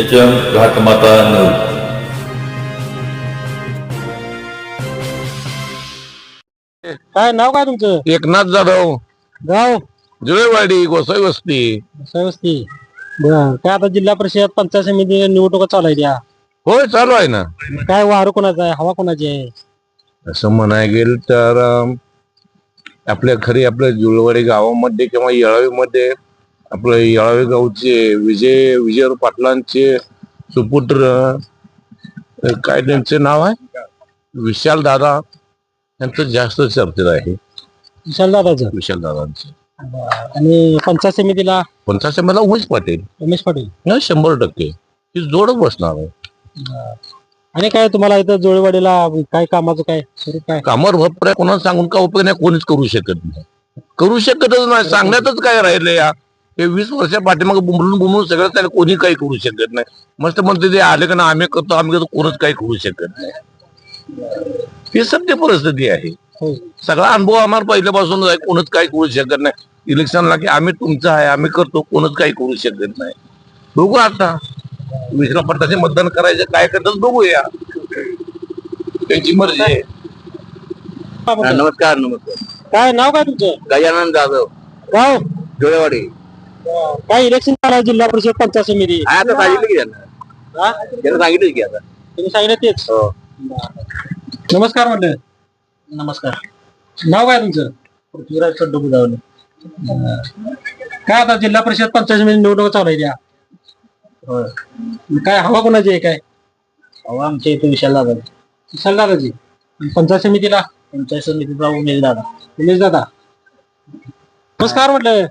H M घाटमाता नऊ काय नाव काय तुमचं? एकनाथ जाधव. गाव? जुळेवाडी गोसाई वस्ती. वस्ती. बर. काय आता जिल्हा परिषद पंचायत समिती निवडणुका चालू आहे त्या होय चालू आहे ना. काय वारं कोणाचं आहे? हवा कोणाची आहे? असं म्हणाय गेल तर अं, आपल्या खरी आपल्या जुळवाडी गावामध्ये किंवा येळावीमध्ये आपलं येळावी गावचे विजय विजय पाटलांचे सुपुत्र काय त्यांचे नाव आहे? विशाल दादा यांचं जास्त चर्चेत आहे. विशाल दादाचं? विशाल दादांचं. आणि पंचायत समितीला? पंचायत मला उमेश पाटील. रमेश पाटील. हा, शंभर टक्के. ही जोडच बसणार आहे. आणि काय तुम्हाला इथं जोळवाडीला काय कामाचं काय? स्वरूप काय? कामावर भरपूर आहे. कोणाला सांगून का उपयोग नाही कोणीच करू शकत नाही. करू शकतच नाही. सांगण्यातच काय राहिलं या? हे वीस वर्षा पाठीमागे बुमरून बुमरून सगळं त्याला कोणी काही करू शकत नाही. मस्त म्हणते ते आले का ना आम्ही करतो आम्ही करतो कोणच काही करू शकत नाही. ही सत्य परिस्थिती आहे. होय. सगळा अनुभव आम्हाला पहिल्यापासून आहे कोणच काही करू शकत नाही. इलेक्शनला की आम्ही तुमचं आहे आम्ही करतो कोणच काही करू शकत नाही. बघू आता. विश्रा पट्टाचे मतदान करायचं काय करतात बघूया. त्यांची मर्जी आहे. नमस्कार नमस्कार. काय नाव काय तुमचं? गजानन जाधव. गाव? जोळेवाडी काय इलेक्शन आहे जिल्हा परिषद पंचायत समिती? आता सांगितलं की त्यांना. हा? त्यांना सांगितलं की आता. तुम्ही सांगितलं तेच. हो. नमस्कार म्हटलं नमस्कार. नाव काय तुमचं? पृथ्वीराज चड्डू बुजावले काय आता जिल्हा परिषद पंचायत समिती निवडणुका चालू आहे त्या होय. काय हवा कोणाची आहे काय? अहो आमच्या इथे विशाल दादा. आणि पंचायत समितीला? पंचायत समितीचा उमेश दादा. उमेश दादा. नमस्कार म्हटलं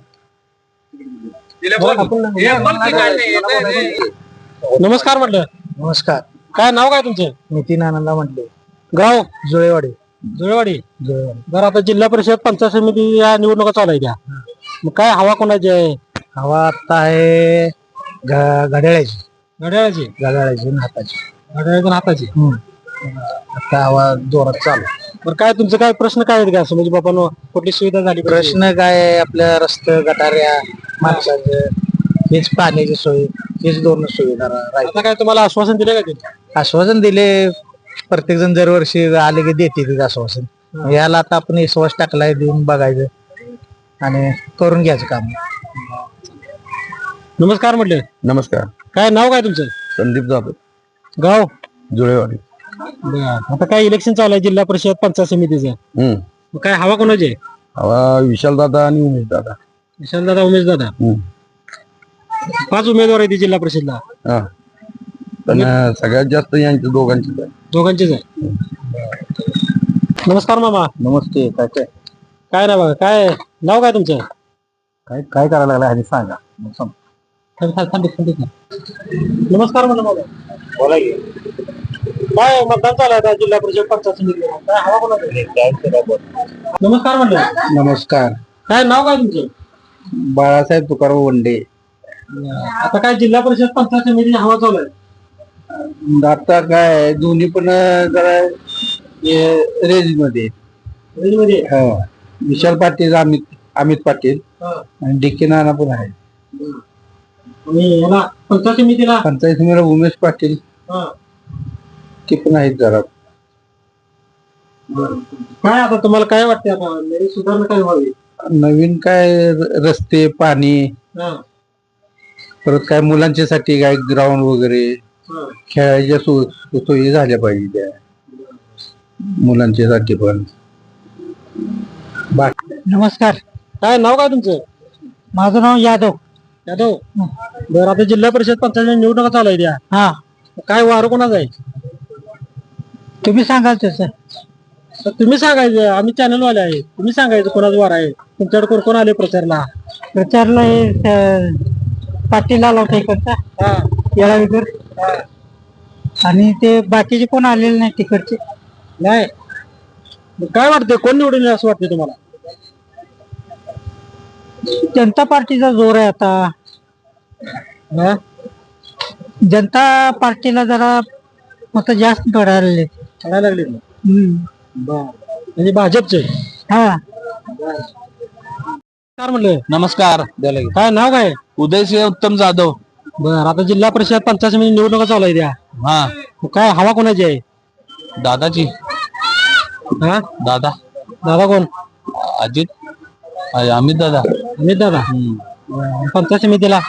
नमस्कार म्हटलं. नमस्कार. काय नाव काय तुमचं? नितीन आनंदा म्हटले. गाव? जुळेवाडी. जुळेवाडी. जुळेवाडी. बरं आता जिल्हा परिषद पंचायत समिती या निवडणुका चालू आहे त्या मग काय हवा कोणाची आहे? हवा आता आहे घ- घड्याळाची. घड्याळाची. घड्याळाची आणि हाताची. घड्याळाची आणि हाताची. आता हवा जोरात चालू. बरं काय तुमचं काय प्रश्न काय आहेत का असं? म्हणजे बाबा कुठली सुविधा झाली पाहिजे? प्रश्न काय आहे आपल्या रस्ते गटाऱ्या माणसाचं हेच पाण्याची सोय हेच दोन सुविधा राहील. आता काय तुम्हाला आश्वासन दिले का ते आश्वासन दिले प्रत्येक जण दरवर्षी आले की देते तिथे आश्वासन. याला आता आपण विश्वास टाकलाय देऊन बघायचं आणि करून घ्यायचं काम. नमस्कार म्हटलं. नमस्कार. काय नाव काय तुमचं? संदीप जाधव. गाव? जुळेवाडी. बरं. आता काय इलेक्शन चालू आहे? जिल्हा परिषद पंचायत समितीचं. हम्म. मग काय हवा कोणाची? आहे हवा विशाल दादा आणि उमेश दादा. विशाल दादा उमेश दादा? पाच उमेदवार आहेत जिल्हा परिषदला. हा. पण अं, सगळ्यात जास्त यांच्या दोघांचीच आहे दोघांचेच आहे नमस्कार मामा. नमस्ते काय काय काय नाव आहे? काय नाव काय तुमचं? काय काय करायला लागला ह्याने सांगा. नमस्कार म्हणलं मामा. बोला की. काय मतदान चालू आहे जिल्हा परिषद पंचायत समितीला काय हवा कोणाची? आहे? नमस्कार म्हणलं नमस्कार. काय नाव काय तुमचं? बाळासाहेब तुकाराम वंडे. आता काय जिल्हा परिषद पंचायत समिती हवा चालू आहे? आता काय दोन्ही पण जरा रेंजमध्ये रेंजमध्ये आहे. हो. विशाल पाटील अमित अमित पाटील हा. आणि डी के नाना पण आहे पंचायत समितीला? पंचायत समितीला उमेश पाटील. ते पण आहेत जरा काय आता तुम्हाला काय वाटते आता? नवीन सुधारणा काय व्हावी? नवीन काय र- रस्ते पाणी हा, परत काय मुलांच्यासाठी काय ग्राउंड वगैरे हा. खेळायच्या सो- सोयी झाल्या पाहिजे. त्या मुलांच्यासाठी पण. नमस्कार. काय नाव काय तुमचं? माझं नाव यादव. यादव? बरं आता जिल्हा परिषद पंचायत निवडणुका चालू आहे त्या हा. काय वारं कोणाचं आहे? तुम्ही सांगाल तसं. तर तुम्ही सांगायचं आम्ही चॅनल वाले आहे तुम्ही सांगायचं कोणाचं वार आहे. तुमच्याकडे कोण कोण आले प्रचारला? प्रचारला पाटील आला होता इकडचा. हा. येळावीकर आणि ते बाकीचे कोण आलेले नाही तिकडचे? नाही. मग काय वाटतंय? कोण निवडून येईल असं वाटतंय तुम्हाला? जनता पार्टीचा जोर आहे आता. हा? जनता पार्टीला जरा मत जास्त पडायला कळायला लागले बर. म्हणजे भाजपचे? हा. काय म्हणलं नमस्कार. काय नाव काय? उदयसिंह उत्तम जाधव. बर आता जिल्हा परिषद पंचायत समिती निवडणुका चालू आहे त्या हा. मग काय हवा कोणाची आहे? दादाची. हा? दादा. दादा कोण? अजित. अमित दादा. अमित दादा. पंचायत समितीला?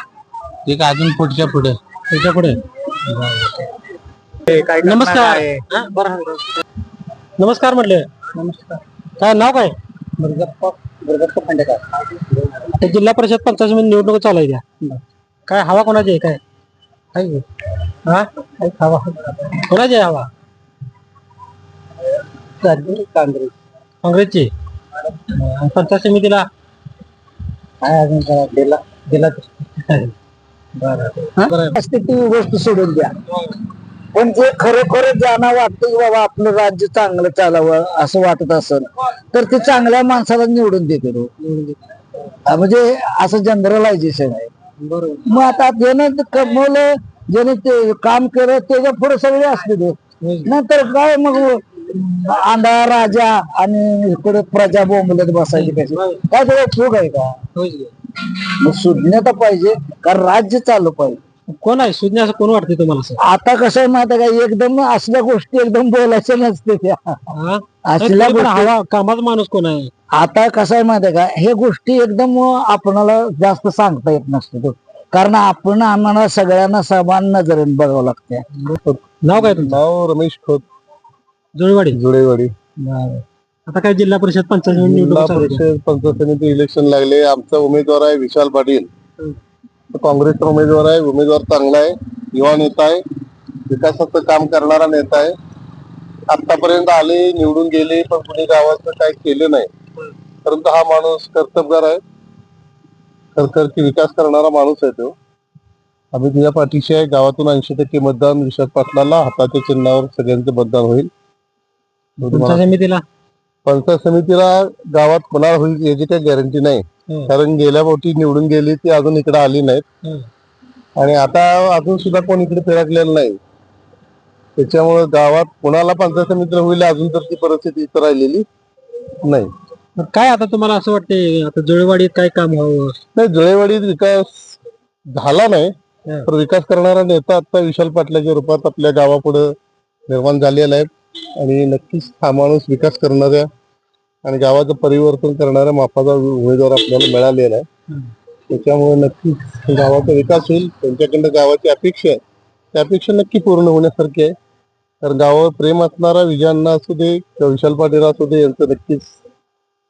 ते काय अजून पुढच्या पुढे. त्याच्या पुढे. नमस्कार. बरं. नमस्कार म्हटले. नमस्कार. काय नाव काय? ते जिल्हा परिषद पंचायत समिती निवडणूक चालू आहे त्या काय हवा कोणाची आहे काय? आहे? हा? हवा. कोणाची आहे हवा? काँग्रेस. काँग्रेसची. पंचायत समितीला? काय अजून काय दिला दिला बरं. ती गोष्ट सोडून द्या. पण जे खरोखर ज्यांना वाटतं की बाबा आपलं राज्य चांगलं चालावं असं वाटत असेल तर ते चांगल्या माणसाला निवडून देते हा, म्हणजे असं जनरलायझेशन आहे. बरोबर. मग आता ज्यानं कमवलं ज्याने ते काम केलं त्याच्या पुढे सगळे असले ते नंतर काय मग आंधळा राजा आणि इकडे प्रजा बोंबलत बसायची कशी? काय त्याचा उपयोग आहे का? होय. की. मग सुज्ञता पाहिजे कारण राज्य चालू पाहिजे. कोण आहे? सुज्ञ असं कोण वाटते तुम्हाला सर? आता कसं आहे माहिती आहे का? एकदम असल्या गोष्टी एकदम बोलायच्या नसते त्या. हा? असल्या तरी पण गोष्टी हवा कामाचा माणूस कोण आहे? आता कसं आहे माहिती आहे का? हे गोष्टी एकदम आपणाला जास्त सांगता येत नसते तो कारण आपण आम्हाला सगळ्यांना समान नजरेने बघावं लागते नाव काय तुमचं? नाव रमेश खोत. जुळवाडी. जुळेवाडी. आता काय जिल्हा परिषद पंचायत जिल्हा निवडणूक चालू आहे. परिषद पंचायत समिती इलेक्शन लागले. आमचा उमेदवार आहे विशाल पाटील. तो काँग्रेसचा उमेदवार आहे उमेदवार चांगला आहे युवा नेता आहे विकासाचं काम करणारा नेता आहे. आतापर्यंत आले निवडून गेले पण कुणी गावाचं काही केलं नाही. परंतु हा माणूस कर्तबगार आहे. खरखरची विकास करणारा माणूस आहे तो. आम्ही तुझ्या पाठीशी आहे गावातून ऐंशी टक्के मतदान विशाल पाटलाला हाताच्या चिन्हावर सगळ्यांचं मतदान होईल. पंचायत समितीला? पंचायत समितीला गावात कोणाला होईल याची काही गॅरंटी नाही. कारण गेल्या मोठी निवडून गेली ती अजून इकडे आली नाहीत. आणि आता अजून सुद्धा कोण इकडे फिरकलेलं नाही. त्याच्यामुळे गावात कोणाला पंचायत समितीला होईल अजून तर ती परिस्थिती इथं राहिलेली नाही. काय आता तुम्हाला असं वाटते आता जुळवाडीत काय काम व्हावं? नाही जुळेवाडीत विकास झाला नाही. तर विकास करणारा नेता आता विशाल पाटलाच्या रूपात आपल्या गावापुढे निर्माण झालेला आहे. आणि नक्कीच हा माणूस विकास करणाऱ्या आणि गावाचं परिवर्तन करणाऱ्या मापाचा उमेदवार आपल्याला मिळालेला आहे. त्याच्यामुळे नक्कीच गावाचा विकास होईल. त्यांच्याकडनं गावाची अपेक्षा आहे. त्या अपेक्षा नक्की पूर्ण होण्यासारखी आहे. कारण गावावर प्रेम असणारा विजयांना असू दे किंवा विशाल पाटील असू दे यांचं नक्कीच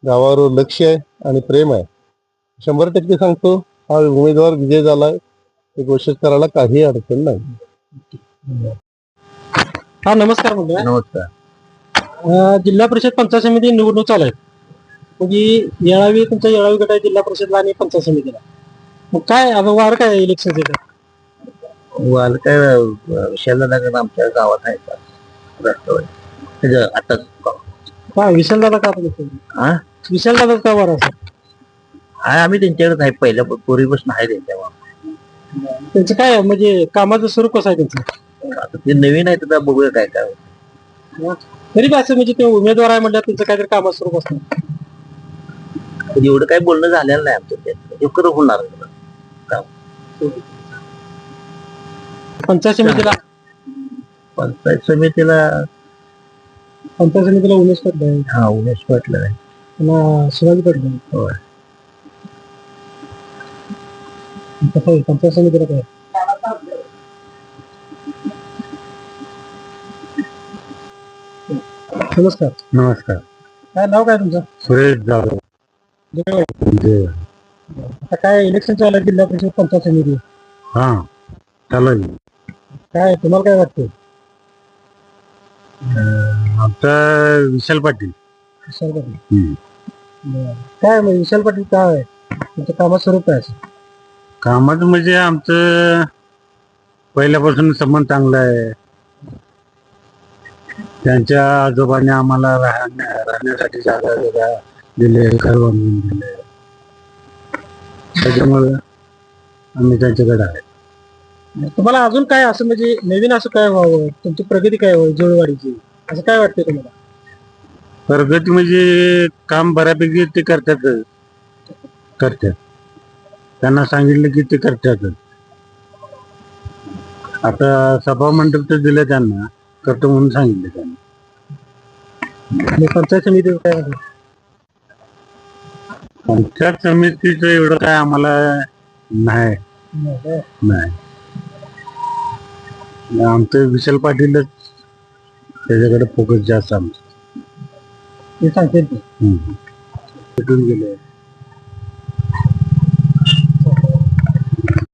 गावावर लक्ष आहे आणि प्रेम आहे. शंभर टक्के सांगतो हा उमेदवार विजय झालाय हे घोषित करायला काही अडचण नाही. हा नमस्कार म्हणतोय नमस्कार. जिल्हा परिषद पंचायत समिती निवडणूक चालू आहे. म्हणजे येळावी तुमच्या येळावी गट आहे जिल्हा परिषदला आणि पंचायत समितीला. मग काय आता वार काय इलेक्शन वाल काय विशालनगर आमच्या गावात आहे आता काय विशाल दादा का हा विशाल दादा का वार असं आहे आम्ही त्यांच्याकडे आहे. पहिल्या पूर्वीपासून आहे त्यांच्यावर त्यांचं काय? म्हणजे कामाचं स्वरूप कसं आहे त्यांचं? आता ते नवीन आहे तर बघूया काय काय तरी बी असं म्हणजे ते उमेदवार आहे म्हटलं त्यांचं काहीतरी कामाचं स्वरूप असतं एवढं काही बोलणं झालेलं नाही आमचं त्यात हे खरं होणार पंचायत समितीला? पंचायत समितीला पंचायत समितीला उमेश पडलं आहे हा उमेश पाटलं. आहे पुन्हा शिवाजी पडलं. होय. पंचायत समितीला काय? नमस्कार. नमस्कार. काय नाव काय तुमचं? सुरेश जाधव. आता काय इलेक्शन चालू आहे जिल्हा परिषद पंचायत समिती. हा चालेल काय तुम्हाला काय वाटतं आमचा विशाल पाटील. विशाल पाटील. बरं. काय म्हणजे विशाल पाटील काय आहे? त्यांचं कामात स्वरूप काय असं कामाचं म्हणजे आमचं पहिल्यापासून संबंध चांगला आहे. त्यांच्या आजोबाने आम्हाला राहण्या राहण्यासाठी जागा जागा दिले घर बांधून दिले त्याच्यामुळे आम्ही त्यांच्याकडे आहे. तुम्हाला अजून काय असं म्हणजे नवीन असं काय व्हावं? तुमची प्रगती काय व्हावी जुळवाडीची? असं काय वाटतंय तुम्हाला? प्रगती म्हणजे काम बऱ्यापैकी ते करतात. करतात. त्यांना सांगितलं की ते करतात. आता सभा मंडप तर दिलं त्यांना. करतो म्हणून सांगितलं त्यांना. पंचायत समिती काय? पंचायत समितीचं एवढं काय आम्हाला नाही. नाही. आमचं विशाल पाटीलच त्याच्याकडे फोकस जास्त आमचं. ते सांगते. भेटून गेले.